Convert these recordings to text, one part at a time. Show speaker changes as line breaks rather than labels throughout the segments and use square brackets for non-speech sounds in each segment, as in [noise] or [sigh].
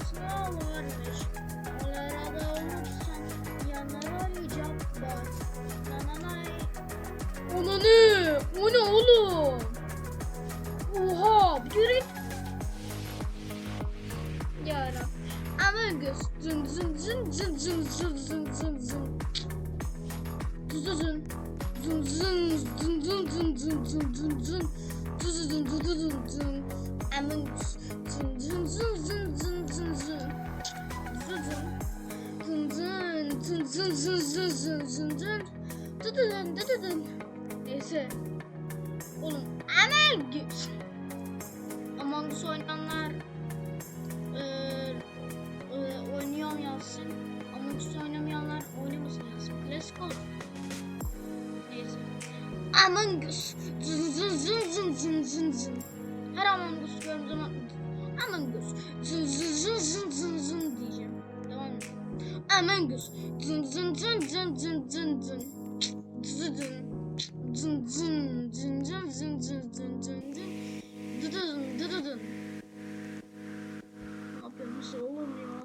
başkasına varmış. Onlara olursan yanlara yücap var. Nananay. Ananı! O ne oğlum? Oha! Yürü. Yarabbim. Among Us. Zın zın zın zın zın zın zın zın zın. Zın zın zın. Zın zın zın zın zın zın zın zın zın. Zın zın zın zın zın. Among Us. Zın zın zın zın zın zın zın. Zın zın. Zın zın zın zın zın zın zın zın. Dı dı dın dı dı dın. Neyse. Oğlum Us. Among Us oynayanlar eee e, oynuyor yazsın. Us oynamayanlar oynamasın yazsın. Klasik olur. Neyse. Among Us. Zın zın zın zın zın zın zın. Her Among Us gördüğüm zaman Among Us. Zın zın zın zın zın zın diyeceğim. Tamam mı? Among Us. Zın zın zın zın zın zın zın. Zın zın. Zın zın zın zın zın zın zın zın zın. Dıdıdın dıdıdın. Ne yapıyorsun oğlum ya?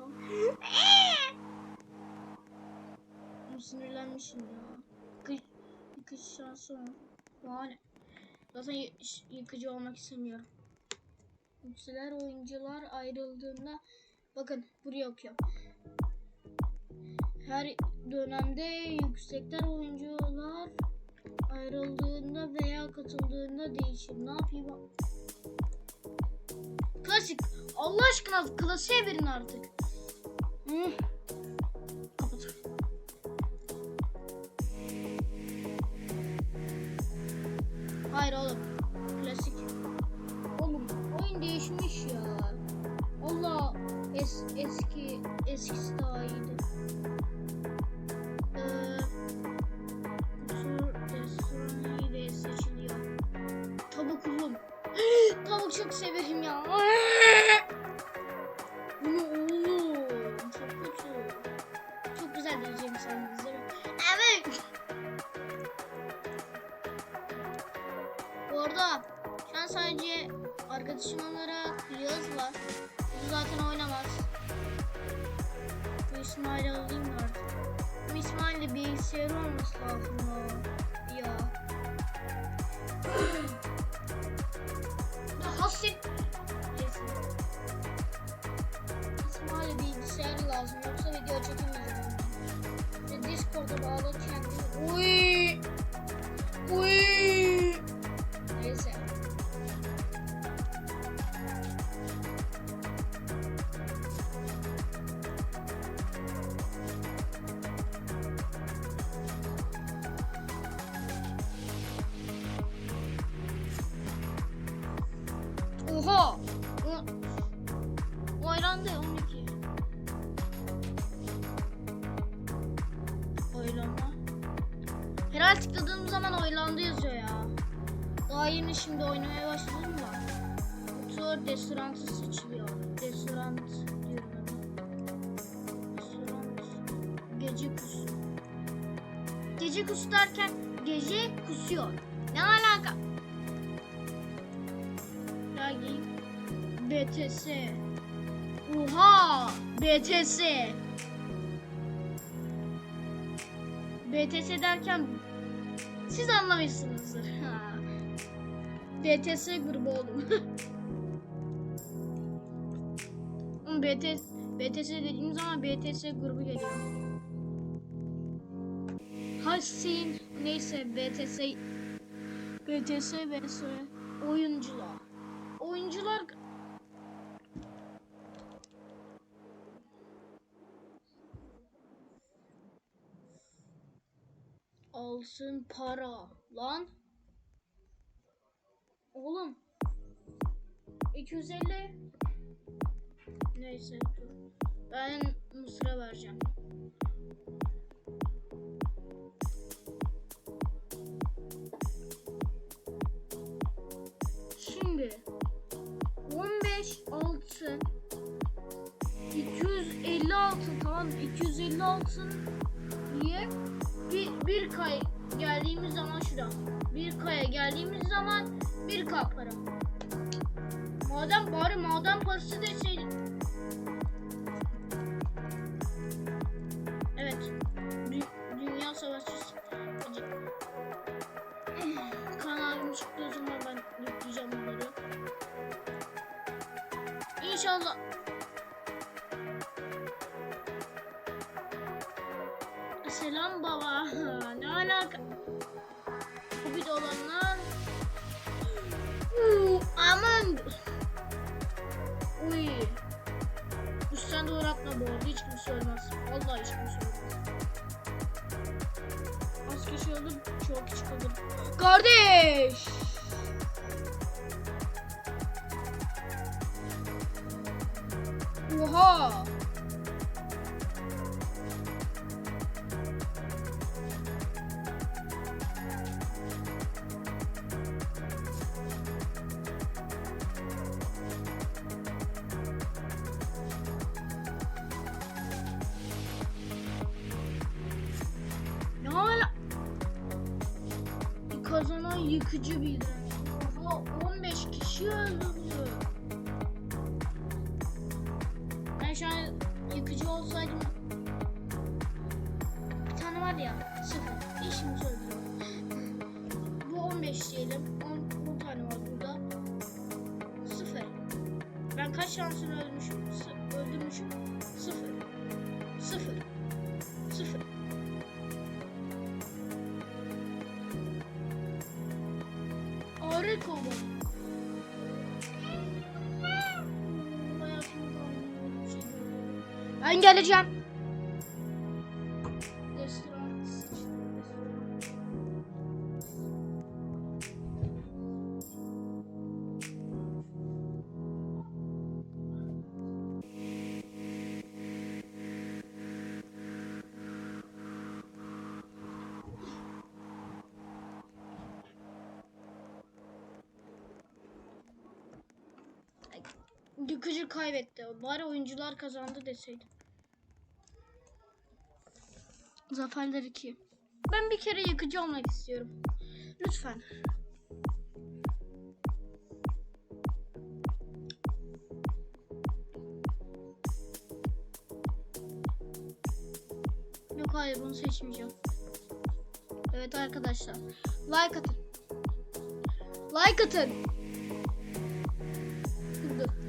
Sinirlenmişim ya. Yıkış, yıkış şansı var. Zaten yıkıcı olmak istemiyorum. Yükselen oyuncular ayrıldığında bakın buraya okuyor. Her dönemde yüksekler oyuncular ayrıldığında veya katıldığında değişir. Ne yapayım? Klasik. Allah aşkına klasiğe verin artık. Hı. Tavuk çok severim ya. Bu ne oğlum? Çok kötü. Çok güzel diyeceğim sen bize. Evet. Bu arada şu an sadece arkadaşım onlara Yağız var. Bu zaten oynamaz. Bu İsmail'i alayım da artık. Bu İsmail'de bilgisayarı olması lazım ya. Ya. Ya hasret. Neyse. İsmail'e bilgisayar lazım yoksa video çekemeyeceğim. Ve Discord'a bağlı kendi. Uy. Uy. Neyse. Oha! O, ayran da 12. Oylama. Herhalde tıkladığım zaman oylandı yazıyor ya. Daha yeni şimdi oynamaya başladım da. Otur restorantı seçiliyor. Restoran diyorum ben. Restoran. Gece kusu. Gece kusu derken gece kusuyor. Ne alaka? Lagi. BTS. Oha! BTS. BTS derken siz anlamışsınızdır. Ha. BTS grubu. Oğlum [laughs] BTS, BTS dediğim zaman BTS grubu geliyor. Hasin neyse BTS BTS vs oyuncular. Oyuncular alsın para lan. Oğlum 250 Neyse dur. Ben sıra vereceğim. Mı? 250 altın diye bir, bir kay geldiğimiz zaman şurada bir kaya geldiğimiz zaman bir k para. Maden bari maden parası deseydin. Evet. Dü- dünya savaşçısı. Hadi. Kan abim çıktığı zaman ben yükleyeceğim bunları. İnşallah. Selam baba. [laughs] Ne alaka? Hobbit olanlar. Aman. Uy. Üstten doğru atma bu arada. Hiç kimse ölmez. Vallahi hiç kimse ölmez. Az kişi öldü. Çok kişi kalır. Kardeş. Yıkıcı bir. Oha 15 kişi öldürdü. Ben şu an yıkıcı olsaydım bir tane var ya sıfır. İşimi söylüyorum. Bu 15 diyelim. 10, 10 tane var burada. Sıfır. Ben kaç? Sı- öldürmüşüm? Sıfır. Sıfır. Sıfır. Kova. Ben geleceğim. Yıkıcı kaybetti. Bari oyuncular kazandı deseydim. Zaferler 2. Ben bir kere yıkıcı olmak istiyorum. Lütfen. Yok hayır bunu seçmeyeceğim. Evet arkadaşlar. Like atın. Like atın.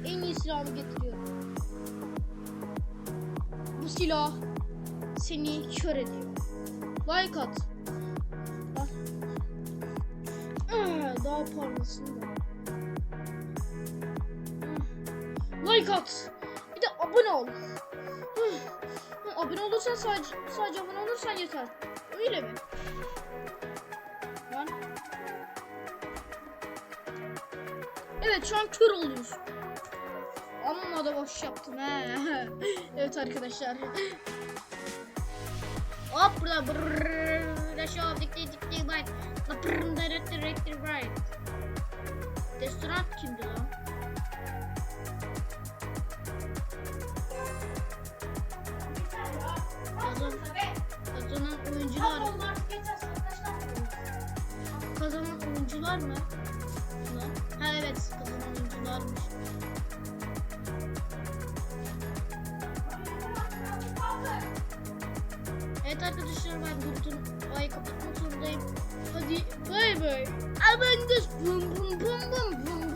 En iyi silahımı getiriyorum. Bu silah seni kör ediyor. Like at. Ah, Daha parlasın da. Ah. Like at. Bir de abone ol. Ah. Abone olursan sadece, sadece abone olursan yeter. Öyle mi? Evet şu an kör oluyorsun. Da boş yaptım he. [laughs] evet arkadaşlar. Hop burada brrrr. Aşağı dikti dikti bak. Brrrr direkt direkt direkt. Restoran kimdi lan? Kazan, kazanan oyuncular. Kazanan oyuncular mı? Ha evet kazanan oyuncularmış. Arkadaşlar ben Durut'un ayı kapatmak zorundayım. Hadi bay bay. Aman bum bum bum bum